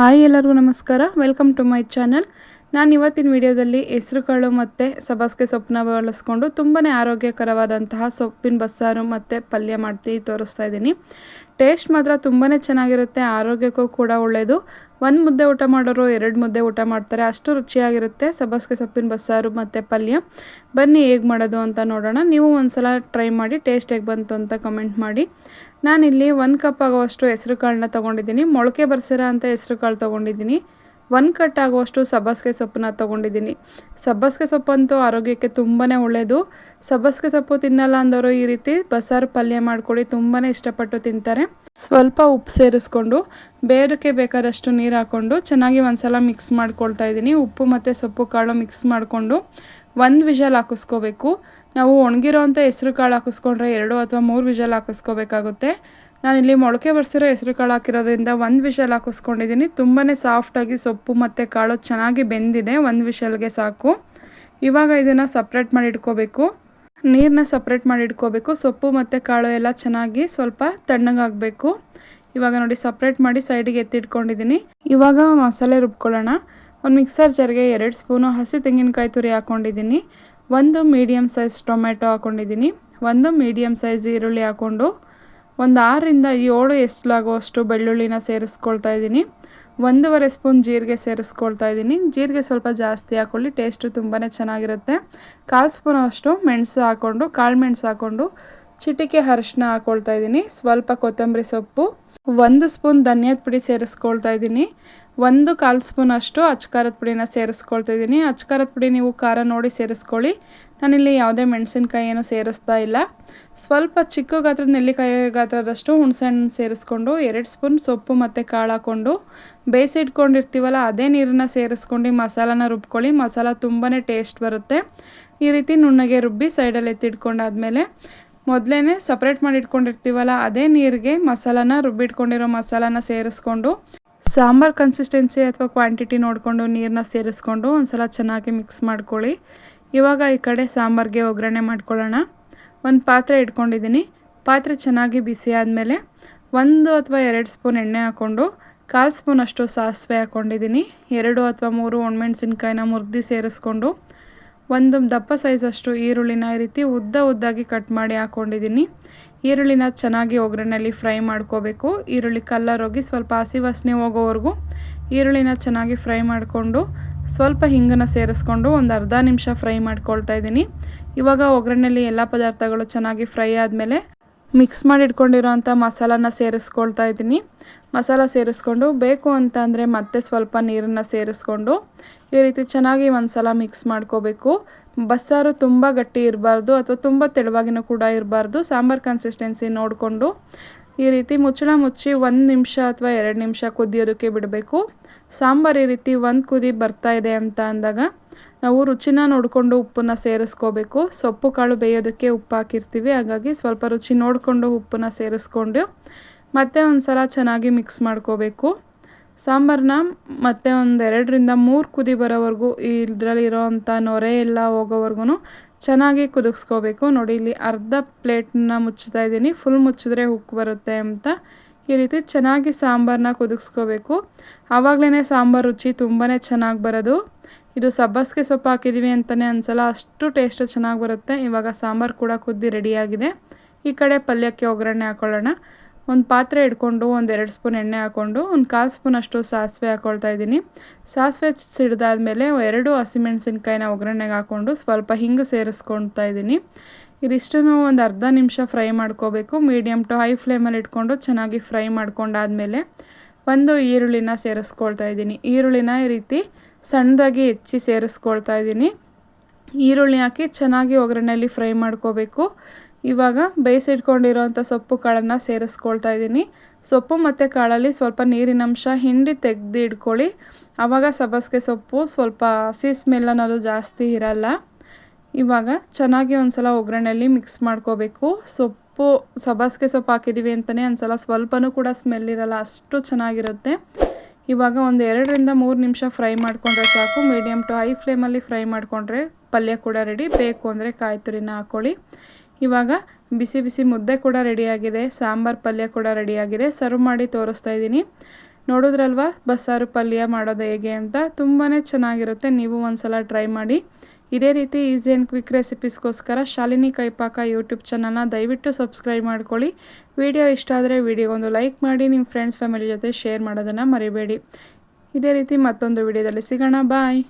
Hi ಎಲ್ಲರಿಗೂ ನಮಸ್ಕಾರ. Welcome to my channel ನಾನು ಇವತ್ತಿನ ವಿಡಿಯೋದಲ್ಲಿ ಹೆಸರುಕಾಳು ಮತ್ತು ಸಬಾಸ್ಗೆ ಸೊಪ್ಪನ್ನ ಬಳಸ್ಕೊಂಡು ತುಂಬಾ ಆರೋಗ್ಯಕರವಾದಂತಹ ಸೊಪ್ಪಿನ ಬಸ್ಸಾರು ಮತ್ತು ಪಲ್ಯ ಮಾಡ್ತಿ ತೋರಿಸ್ತಾ ಇದ್ದೀನಿ. ಟೇಸ್ಟ್ ಮಾತ್ರ ತುಂಬಾ ಚೆನ್ನಾಗಿರುತ್ತೆ, ಆರೋಗ್ಯಕ್ಕೂ ಕೂಡ ಒಳ್ಳೆಯದು ಒಂದು ಮುದ್ದೆ ಊಟ ಮಾಡೋರು ಎರಡು ಮುದ್ದೆ ಊಟ ಮಾಡ್ತಾರೆ, ಅಷ್ಟು ರುಚಿಯಾಗಿರುತ್ತೆ ಸಬ್ಬಸಿಗೆ ಸೊಪ್ಪಿನ ಬಸ್ಸಾರು ಮತ್ತು ಪಲ್ಯ. ಬನ್ನಿ ಹೇಗೆ ಮಾಡೋದು ಅಂತ ನೋಡೋಣ. ನೀವು ಒಂದು ಸಲ ಟ್ರೈ ಮಾಡಿ, ಟೇಸ್ಟ್ ಹೇಗೆ ಬಂತು ಅಂತ ಕಮೆಂಟ್ ಮಾಡಿ. ನಾನಿಲ್ಲಿ ಒಂದು ಕಪ್ ಆಗುವಷ್ಟು ಹೆಸರು ಕಾಳನ್ನ ತೊಗೊಂಡಿದ್ದೀನಿ. ಮೊಳಕೆ ಬರ್ಸಿರೋ ಅಂತ ಹೆಸರು ಕಾಳು ತೊಗೊಂಡಿದ್ದೀನಿ. ಒಂದು ಕಟ್ ಆಗುವಷ್ಟು ಸಬ್ಬಸಿಗೆ ಸೊಪ್ಪನ್ನ ತೊಗೊಂಡಿದ್ದೀನಿ. ಸಬ್ಬಸ್ಗೆ ಸೊಪ್ಪಂತೂ ಆರೋಗ್ಯಕ್ಕೆ ತುಂಬಾ ಒಳ್ಳೆಯದು ಸಬ್ಬಸ್ಗೆ ಸೊಪ್ಪು ತಿನ್ನಲ್ಲ ಅಂದವರು ಈ ರೀತಿ ಬಸಾರು ಪಲ್ಯ ಮಾಡಿಕೊಡಿ ತುಂಬಾ ಇಷ್ಟಪಟ್ಟು ತಿಂತಾರೆ. ಸ್ವಲ್ಪ ಉಪ್ಪು ಸೇರಿಸ್ಕೊಂಡು, ಬೇರಕ್ಕೆ ಬೇಕಾದಷ್ಟು ನೀರು ಹಾಕ್ಕೊಂಡು ಚೆನ್ನಾಗಿ ಒಂದ್ಸಲ ಮಿಕ್ಸ್ ಮಾಡ್ಕೊಳ್ತಾ ಇದ್ದೀನಿ. ಉಪ್ಪು ಮತ್ತು ಸೊಪ್ಪು ಕಾಳು ಮಿಕ್ಸ್ ಮಾಡಿಕೊಂಡು ಒಂದು ವಿಷಲ್ ಹಾಕಿಸ್ಕೋಬೇಕು. ನಾವು ಒಣಗಿರೋ ಅಂಥ ಹೆಸ್ರು ಕಾಳು ಹಾಕಿಸ್ಕೊಂಡ್ರೆ ಎರಡು ಅಥವಾ ಮೂರು ವಿಷಲ್ ಹಾಕಿಸ್ಕೋಬೇಕಾಗುತ್ತೆ. ನಾನಿಲ್ಲಿ ಮೊಳಕೆ ಬರ್ಸಿರೋ ಹೆಸರು ಕಾಳು ಹಾಕಿರೋದ್ರಿಂದ ಒಂದು ವಿಷಲ್ ಹಾಕಿಸ್ಕೊಂಡಿದ್ದೀನಿ. ತುಂಬಾ ಸಾಫ್ಟಾಗಿ ಸೊಪ್ಪು ಮತ್ತು ಕಾಳು ಚೆನ್ನಾಗಿ ಬೆಂದಿದೆ. ಒಂದು ವಿಷಲ್ಗೆ ಸಾಕು. ಇವಾಗ ಇದನ್ನು ಸಪ್ರೇಟ್ ಮಾಡಿ ಇಟ್ಕೋಬೇಕು. ನೀರನ್ನ ಸಪ್ರೇಟ್ ಮಾಡಿ ಇಟ್ಕೋಬೇಕು. ಸೊಪ್ಪು ಮತ್ತು ಕಾಳು ಎಲ್ಲ ಚೆನ್ನಾಗಿ ಸ್ವಲ್ಪ ತಣ್ಣಗಾಗಬೇಕು. ಇವಾಗ ನೋಡಿ ಸಪ್ರೇಟ್ ಮಾಡಿ ಸೈಡಿಗೆ ಎತ್ತಿಟ್ಕೊಂಡಿದ್ದೀನಿ ಇವಾಗ ಮಸಾಲೆ ರುಬ್ಕೊಳ್ಳೋಣ. ಒಂದು ಮಿಕ್ಸರ್ ಜರ್ಗೆ ಎರಡು ಸ್ಪೂನು ಹಸಿ ತೆಂಗಿನಕಾಯಿ ತುರಿ ಹಾಕ್ಕೊಂಡಿದ್ದೀನಿ ಒಂದು ಮೀಡಿಯಮ್ ಸೈಜ್ ಟೊಮೆಟೊ ಹಾಕ್ಕೊಂಡಿದ್ದೀನಿ ಒಂದು ಮೀಡಿಯಮ್ ಸೈಜ್ ಈರುಳ್ಳಿ ಹಾಕ್ಕೊಂಡು ಒಂದು ಆರರಿಂದ ಏಳು ಎಸ್ಲಾಗುವಷ್ಟು ಬೆಳ್ಳುಳ್ಳಿನ ಸೇರಿಸ್ಕೊಳ್ತಾ ಇದ್ದೀನಿ. ಒಂದೂವರೆ ಸ್ಪೂನ್ ಜೀರಿಗೆ ಸೇರಿಸ್ಕೊಳ್ತಾ ಇದ್ದೀನಿ. ಜೀರಿಗೆ ಸ್ವಲ್ಪ ಜಾಸ್ತಿ ಹಾಕ್ಕೊಳ್ಳಿ, ಟೇಸ್ಟು ತುಂಬಾ ಚೆನ್ನಾಗಿರುತ್ತೆ. ಕಾಲು ಸ್ಪೂನ್ ಅಷ್ಟು ಮೆಣಸು ಹಾಕ್ಕೊಂಡು, ಕಾಳು ಮೆಣಸು ಹಾಕ್ಕೊಂಡು ಚಿಟಿಕೆ ಅರಿಶಿನ ಹಾಕ್ಕೊಳ್ತಾ ಇದ್ದೀನಿ. ಸ್ವಲ್ಪ ಕೊತ್ತಂಬರಿ ಸೊಪ್ಪು ಒಂದು ಸ್ಪೂನ್ ಧನಿಯಾದ ಪುಡಿ ಸೇರಿಸ್ಕೊಳ್ತಾ ಇದ್ದೀನಿ. ಒಂದು ಕಾಲು ಸ್ಪೂನ್ ಅಷ್ಟು ಅಚ್ಕಾರದ ಪುಡಿನ ಸೇರಿಸ್ಕೊಳ್ತಾ ಇದ್ದೀನಿ. ಅಚ್ಕಾರದ ಪುಡಿ ನೀವು ಖಾರ ನೋಡಿ ಸೇರಿಸ್ಕೊಳ್ಳಿ. ನಾನಿಲ್ಲಿ ಯಾವುದೇ ಮೆಣಸಿನ್ಕಾಯಿ ಏನು ಸೇರಿಸ್ತಾ ಇಲ್ಲ. ಸ್ವಲ್ಪ ಚಿಕ್ಕ ಗಾತ್ರದ ನೆಲ್ಲಿಕಾಯಿ ಗಾತ್ರದಷ್ಟು ಹುಣಸೆಹಣ್ಣು ಸೇರಿಸ್ಕೊಂಡು ಎರಡು ಸ್ಪೂನ್ ಸೊಪ್ಪು ಮತ್ತು ಕಾಳು ಹಾಕ್ಕೊಂಡು ಬೇಯಿಸಿಟ್ಕೊಂಡಿರ್ತೀವಲ್ಲ ಅದೇ ನೀರನ್ನು ಸೇರಿಸ್ಕೊಂಡು ಮಸಾಲಾನ ರುಬ್ಕೊಳ್ಳಿ. ಮಸಾಲ ತುಂಬಾ ಟೇಸ್ಟ್ ಬರುತ್ತೆ. ಈ ರೀತಿ ನುಣ್ಣಗೆ ರುಬ್ಬಿ ಸೈಡಲ್ಲಿ ಎತ್ತಿಟ್ಕೊಂಡಾದ್ಮೇಲೆ ಮೊದಲೇ ಸಪ್ರೇಟ್ ಮಾಡಿ ಇಟ್ಕೊಂಡಿರ್ತೀವಲ್ಲ ಅದೇ ನೀರಿಗೆ ಮಸಾಲಾನ ರುಬ್ಬಿಟ್ಕೊಂಡಿರೋ ಮಸಾಲಾನ ಸೇರಿಸ್ಕೊಂಡು, ಸಾಂಬಾರು ಕನ್ಸಿಸ್ಟೆನ್ಸಿ ಅಥವಾ ಕ್ವಾಂಟಿಟಿ ನೋಡಿಕೊಂಡು ನೀರನ್ನ ಸೇರಿಸ್ಕೊಂಡು ಒಂದ್ಸಲ ಚೆನ್ನಾಗಿ ಮಿಕ್ಸ್ ಮಾಡ್ಕೊಳ್ಳಿ. ಇವಾಗ ಈ ಕಡೆ ಸಾಂಬಾರಿಗೆ ಒಗ್ಗರಣೆ ಮಾಡ್ಕೊಳ್ಳೋಣ. ಒಂದು ಪಾತ್ರೆ ಇಟ್ಕೊಂಡಿದ್ದೀನಿ. ಪಾತ್ರೆ ಚೆನ್ನಾಗಿ ಬಿಸಿ ಆದಮೇಲೆ ಒಂದು ಅಥವಾ ಎರಡು ಸ್ಪೂನ್ ಎಣ್ಣೆ ಹಾಕ್ಕೊಂಡು, ಕಾಲು ಸ್ಪೂನ್ ಅಷ್ಟು ಸಾಸಿವೆ ಹಾಕ್ಕೊಂಡಿದ್ದೀನಿ. ಎರಡು ಅಥವಾ ಮೂರು ಒಣಮೆಣಸಿನ್ಕಾಯಿನ ಮುರಿದು ಸೇರಿಸ್ಕೊಂಡು ಒಂದು ದಪ್ಪ ಸೈಜಷ್ಟು ಈರುಳ್ಳಿನ ಈ ರೀತಿ ಉದ್ದ ಉದ್ದಾಗಿ ಕಟ್ ಮಾಡಿ ಹಾಕ್ಕೊಂಡಿದ್ದೀನಿ ಈರುಳ್ಳಿನ ಚೆನ್ನಾಗಿ ಒಗ್ಗರಣೆಯಲ್ಲಿ ಫ್ರೈ ಮಾಡ್ಕೋಬೇಕು. ಈರುಳ್ಳಿ ಕಲ್ಲರ್ ಹೋಗಿ ಸ್ವಲ್ಪ ಹಸಿ ವಾಸನೆ ಹೋಗೋವರೆಗೂ ಈರುಳ್ಳಿನ ಚೆನ್ನಾಗಿ ಫ್ರೈ ಮಾಡಿಕೊಂಡು ಸ್ವಲ್ಪ ಹಿಂಗನ್ನು ಸೇರಿಸ್ಕೊಂಡು ಒಂದು ಅರ್ಧ ನಿಮಿಷ ಫ್ರೈ ಮಾಡ್ಕೊಳ್ತಾ ಇದ್ದೀನಿ. ಇವಾಗ ಒಗ್ಗರಣೆಯಲ್ಲಿ ಎಲ್ಲ ಪದಾರ್ಥಗಳು ಚೆನ್ನಾಗಿ ಫ್ರೈ ಆದಮೇಲೆ ಮಿಕ್ಸ್ ಮಾಡಿ ಇಟ್ಕೊಂಡಿರೋ ಅಂಥ ಮಸಾಲಾನ ಸೇರಿಸ್ಕೊಳ್ತಾ ಇದ್ದೀನಿ. ಮಸಾಲ ಸೇರಿಸ್ಕೊಂಡು ಬೇಕು ಅಂತ ಅಂದರೆ ಮತ್ತೆ ಸ್ವಲ್ಪ ನೀರನ್ನು ಸೇರಿಸ್ಕೊಂಡು ಈ ರೀತಿ ಚೆನ್ನಾಗಿ ಒಂದು ಸಲ ಮಿಕ್ಸ್ ಮಾಡ್ಕೋಬೇಕು. ಬಸ್ಸಾರು ತುಂಬ ಗಟ್ಟಿ ಇರಬಾರ್ದು ಅಥವಾ ತುಂಬ ತೆಳುವಾಗಿನೂ ಕೂಡ ಇರಬಾರ್ದು. ಸಾಂಬಾರ್ ಕನ್ಸಿಸ್ಟೆನ್ಸಿ ನೋಡಿಕೊಂಡು ಈ ರೀತಿ ಮುಚ್ಚಳ ಮುಚ್ಚಿ ಒಂದು ನಿಮಿಷ ಅಥವಾ ಎರಡು ನಿಮಿಷ ಕುದಿಯೋದಕ್ಕೆ ಬಿಡಬೇಕು. ಸಾಂಬಾರು ಈ ರೀತಿ ಒಂದು ಕುದಿ ಬರ್ತಾ ಇದೆ ಅಂತ ಅಂದಾಗ ನಾವು ರುಚಿನ ನೋಡಿಕೊಂಡು ಉಪ್ಪನ್ನು ಸೇರಿಸ್ಕೋಬೇಕು. ಸೊಪ್ಪು ಕಾಳು ಬೇಯೋದಕ್ಕೆ ಉಪ್ಪು ಹಾಕಿರ್ತೀವಿ. ಹಾಗಾಗಿ ಸ್ವಲ್ಪ ರುಚಿ ನೋಡಿಕೊಂಡು ಉಪ್ಪನ್ನು ಸೇರಿಸ್ಕೊಂಡು ಮತ್ತೆ ಒಂದು ಸಲ ಚೆನ್ನಾಗಿ ಮಿಕ್ಸ್ ಮಾಡ್ಕೋಬೇಕು. ಸಾಂಬಾರನ್ನ ಮತ್ತೆ ಒಂದು ಎರಡರಿಂದ ಮೂರು ಕುದಿ ಬರೋವರೆಗೂ ಇದರಲ್ಲಿರೋ ಅಂಥ ನೊರೆ ಎಲ್ಲ ಹೋಗೋವರೆಗೂ ಚೆನ್ನಾಗಿ ಕುದಿಸ್ಕೋಬೇಕು. ನೋಡಿ, ಇಲ್ಲಿ ಅರ್ಧ ಪ್ಲೇಟ್ನ ಮುಚ್ಚುತ್ತಾ ಇದ್ದೀನಿ. ಫುಲ್ ಮುಚ್ಚಿದ್ರೆ ಉಕ್ಕು ಬರುತ್ತೆ ಅಂತ ಈ ರೀತಿ ಚೆನ್ನಾಗಿ ಸಾಂಬಾರನ್ನ ಕುದಿಸ್ಕೋಬೇಕು. ಆವಾಗಲೇ ಸಾಂಬಾರು ರುಚಿ ತುಂಬಾ ಚೆನ್ನಾಗಿ ಬರೋದು. ಇದು ಸಬ್ಬಸಿಗೆ ಸೊಪ್ಪು ಹಾಕಿದ್ದೀವಿ ಅಂತಲೇ ಅನ್ಸಲ್ಲ, ಅಷ್ಟು ಟೇಸ್ಟು ಚೆನ್ನಾಗಿ ಬರುತ್ತೆ. ಇವಾಗ ಸಾಂಬಾರು ಕೂಡ ಕುದ್ದಿ ರೆಡಿಯಾಗಿದೆ ಈ ಕಡೆ ಪಲ್ಯಕ್ಕೆ ಒಗ್ಗರಣೆ ಹಾಕೊಳ್ಳೋಣ. ಒಂದು ಪಾತ್ರೆ ಇಟ್ಕೊಂಡು ಒಂದು ಎರಡು ಸ್ಪೂನ್ ಎಣ್ಣೆ ಹಾಕ್ಕೊಂಡು, ಒಂದು ಕಾಲು ಸ್ಪೂನ್ ಅಷ್ಟು ಸಾಸಿವೆ ಹಾಕ್ಕೊಳ್ತಾ ಇದ್ದೀನಿ. ಸಾಸಿವೆ ಸಿಡ್ದಾದ್ಮೇಲೆ ಎರಡು ಹಸಿಮೆಣಸಿನ್ಕಾಯಿನ ಒಗ್ಗರಣೆಗೆ ಹಾಕ್ಕೊಂಡು ಸ್ವಲ್ಪ ಹಿಂಗು ಸೇರಿಸ್ಕೊಳ್ತಾ ಇದ್ದೀನಿ. ಇದಿಷ್ಟನ್ನು ಒಂದು ಅರ್ಧ ನಿಮಿಷ ಫ್ರೈ ಮಾಡ್ಕೋಬೇಕು. ಮೀಡಿಯಮ್ ಟು ಹೈ ಫ್ಲೇಮಲ್ಲಿ ಇಟ್ಕೊಂಡು ಚೆನ್ನಾಗಿ ಫ್ರೈ ಮಾಡ್ಕೊಂಡಾದಮೇಲೆ ಒಂದು ಈರುಳ್ಳಿನ ಸೇರಿಸ್ಕೊಳ್ತಾ ಇದ್ದೀನಿ. ಈರುಳ್ಳಿನ ಈ ರೀತಿ ಸಣ್ಣದಾಗಿ ಹೆಚ್ಚಿ ಸೇರಿಸ್ಕೊಳ್ತಾ ಇದ್ದೀನಿ. ಈರುಳ್ಳಿ ಹಾಕಿ ಚೆನ್ನಾಗಿ ಒಗ್ಗರಣೆಯಲ್ಲಿ ಫ್ರೈ ಮಾಡ್ಕೋಬೇಕು. ಇವಾಗ ಬೇಯಿಸಿಟ್ಕೊಂಡಿರೋಂಥ ಸೊಪ್ಪು ಕಾಳನ್ನು ಸೇರಿಸ್ಕೊಳ್ತಾ ಇದ್ದೀನಿ. ಸೊಪ್ಪು ಮತ್ತು ಕಾಳಲ್ಲಿ ಸ್ವಲ್ಪ ನೀರಿನಂಶ ಹಿಂಡಿ ತೆಗೆದು ಇಟ್ಕೊಳ್ಳಿ. ಆವಾಗ ಸಬ್ಬಸಿಗೆ ಸೊಪ್ಪು ಸ್ವಲ್ಪ ಹಸಿ ಸ್ಮೆಲ್ ಅನ್ನೋದು ಜಾಸ್ತಿ ಇರಲ್ಲ. ಇವಾಗ ಚೆನ್ನಾಗಿ ಒಂದು ಸಲ ಒಗ್ಗರಣೆಯಲ್ಲಿ ಮಿಕ್ಸ್ ಮಾಡ್ಕೋಬೇಕು. ಸೊಪ್ಪು ಸಬಸ್ಗೆ ಸೊಪ್ಪು ಹಾಕಿದ್ದೀವಿ ಅಂತಲೇ ಒಂದು ಸಲ ಸ್ವಲ್ಪನೂ ಕೂಡ ಸ್ಮೆಲ್ ಇರಲ್ಲ, ಅಷ್ಟು ಚೆನ್ನಾಗಿರುತ್ತೆ. ಇವಾಗ ಒಂದು ಎರಡರಿಂದ ಮೂರು ನಿಮಿಷ ಫ್ರೈ ಮಾಡಿಕೊಂಡ್ರೆ ಸಾಕು. ಮೀಡಿಯಮ್ ಟು ಹೈ ಫ್ಲೇಮಲ್ಲಿ ಫ್ರೈ ಮಾಡಿಕೊಂಡ್ರೆ ಪಲ್ಯ ಕೂಡ ರೆಡಿ ಬೇಕು ಅಂದರೆ ಕಾಯಿ ತುರಿನ ಹಾಕ್ಕೊಳ್ಳಿ ಇವಾಗ ಬಿಸಿ ಬಿಸಿ ಮುದ್ದೆ ಕೂಡ ರೆಡಿಯಾಗಿದೆ, ಸಾಂಬಾರು ಪಲ್ಯ ಕೂಡ ರೆಡಿಯಾಗಿದೆ. ಸರ್ವ್ ಮಾಡಿ ತೋರಿಸ್ತಾ ಇದ್ದೀನಿ. ನೋಡಿದ್ರಲ್ವ, ಬಸ್ಸಾರು ಪಲ್ಯ ಮಾಡೋದು ಹೇಗೆ ಅಂತ? ತುಂಬಾ ಚೆನ್ನಾಗಿರುತ್ತೆ. ನೀವು ಒಂದ್ಸಲ ಟ್ರೈ ಮಾಡಿ. ಇದೇ ರೀತಿ ಈಸಿ ಆ್ಯಂಡ್ ಕ್ವಿಕ್ ರೆಸಿಪೀಸ್ಗೋಸ್ಕರ ಶಾಲಿನಿ ಕೈಪಾಕ ಯೂಟ್ಯೂಬ್ ಚಾನಲ್ನ ದಯವಿಟ್ಟು ಸಬ್ಸ್ಕ್ರೈಬ್ ಮಾಡ್ಕೊಳ್ಳಿ. ವಿಡಿಯೋ ಇಷ್ಟ ಆದರೆ ವಿಡಿಯೋಗೊಂದು ಲೈಕ್ ಮಾಡಿ, ನಿಮ್ಮ ಫ್ರೆಂಡ್ಸ್, ಫ್ಯಾಮಿಲಿ ಜೊತೆ ಶೇರ್ ಮಾಡೋದನ್ನು ಮರಿಬೇಡಿ. ಇದೇ ರೀತಿ ಮತ್ತೊಂದು ವಿಡಿಯೋದಲ್ಲಿ ಸಿಗೋಣ. ಬಾಯ್!